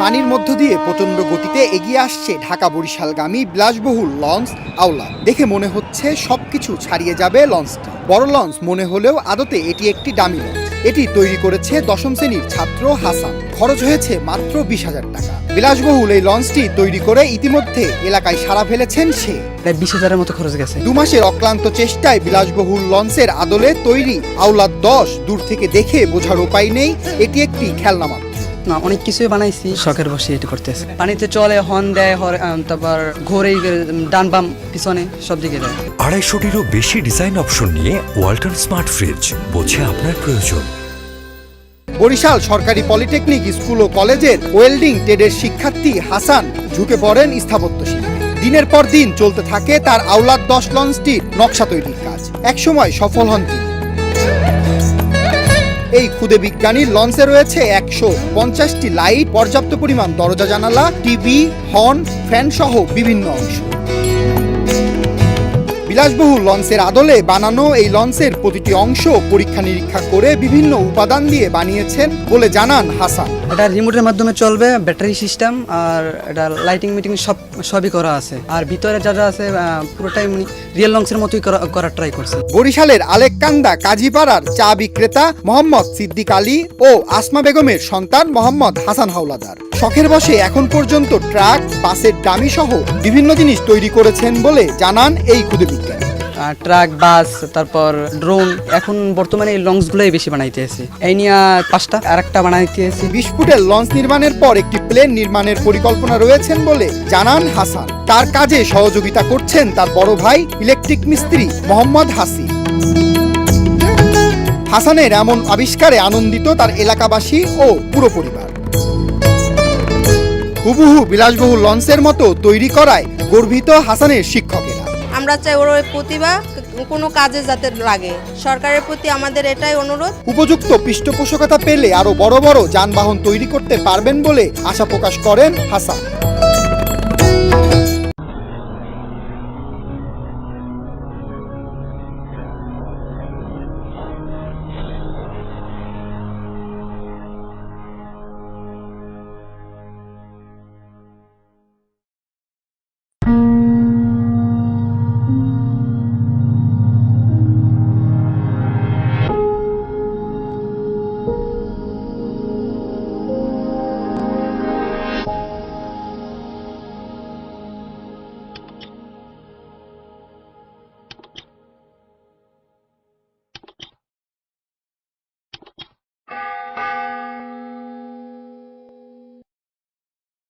পানির মধ্য দিয়ে প্রচণ্ড গতিতে এগিয়ে আসছে ঢাকা বরিশালগামী বিলাসবহুল লঞ্চ আওলা। দেখে মনে হচ্ছে সবকিছু ছাড়িয়ে যাবে লঞ্চটি। বড় লঞ্চ মনে হলেও আদতে এটি একটি দামি লঞ্চ। এটি তৈরি করেছে দশম শ্রেণির ছাত্র হাসান। খরচ হয়েছে মাত্র বিশ হাজার টাকা। বিলাসবহুল এই লঞ্চটি তৈরি করে ইতিমধ্যে এলাকায় সারা ফেলেছেন সে। প্রায় বিশ হাজারের মতো খরচ গেছে। দু মাসের অক্লান্ত চেষ্টায় বিলাসবহুল লঞ্চের আদলে তৈরি আওলাদ দশ দূর থেকে দেখে বোঝার উপায় নেই। এটি একটি খেলনা মাত্র না অনেক কিছুই বানাইছি। শখের বসে এটি করতেছে পানিতে চলে হর্ন দেয় তারপর ঘোরে ডান বাম পিছনে সব দিকে দেয় আড়াইশোটিরও বেশি ডিজাইন অপশন নিয়ে ওয়ালটন স্মার্ট ফ্রিজ বোঝে আপনার প্রয়োজন। বরিশাল সরকারি পলিটেকনিক স্কুল ও কলেজের ওয়েল্ডিং ট্রেডের শিক্ষার্থী হাসান ঝুঁকে পড়েন স্থাপত্য শিল্পে। দিনের পর দিন চলতে থাকে তার আওলাদ দশ লঞ্চটির নকশা তৈরির কাজ। একসময় সফল হন তিনি। এই ক্ষুদে বিজ্ঞানীর লঞ্চে রয়েছে একশো পঞ্চাশটি লাইট, পর্যাপ্ত পরিমাণ দরজা জানালা, টিভি, হর্ন ফ্যান সহ বিভিন্ন অংশ। বিলাসবহুল লঞ্চের আদলে বানানো এই লঞ্চের প্রতিটি অংশ পরীক্ষা নিরীক্ষা করে বিভিন্ন উপাদান দিয়ে বানিয়েছেন বলে জানান হাসান। এটা রিমোটের মাধ্যমে চলবে ব্যাটারি সিস্টেম আর এটা লাইটিং মিটিং সব সবই করা আছে। আর ভিতরে যা যা আছে পুরোটাই রিয়েল লঞ্চের মতোই করা- করার ট্রাই করছে বরিশালের আলেককান্দা কাজীপাড়ার চা বিক্রেতা মোহাম্মদ সিদ্দিক আলী ও আসমা বেগমের সন্তান মোহাম্মদ হাসান হাওলাদার। শখের বসে এখন পর্যন্ত ট্রাক বাসের ডামি সহ বিভিন্ন জিনিস তৈরি করেছেন বলে জানান এই ক্ষুদে বিজ্ঞানী। ট্রাক বাস তারপর ড্রোন এখন বর্তমানে এই লংসগুলোই বেশি বানাইতে আছে এই নিয়ে পাঁচটা আর একটা বানাইতে আছে বিশ ফুটের লঞ্চ নির্মাণের পর একটি প্লেন নির্মাণের পরিকল্পনা রয়েছেন বলে জানান হাসান। তার কাজে সহযোগিতা করছেন তার বড় ভাই ইলেকট্রিক মিস্ত্রি মোহাম্মদ হাসি হাসানের এমন আবিষ্কারে আনন্দিত তার এলাকাবাসী ও পুরো পরিবার। হুবহু বিলাসবহুল লঞ্চের মতো তৈরি করায় গর্বিত হাসানের শিক্ষকেরা। আমরা চাই ওর প্রতিভা কোনো কাজে যাতে লাগে। সরকারের প্রতি আমাদের এটাই অনুরোধ। উপযুক্ত পৃষ্ঠপোষকতা পেলে আরও বড় বড় যানবাহন তৈরি করতে পারবেন বলে আশা প্রকাশ করেন হাসান।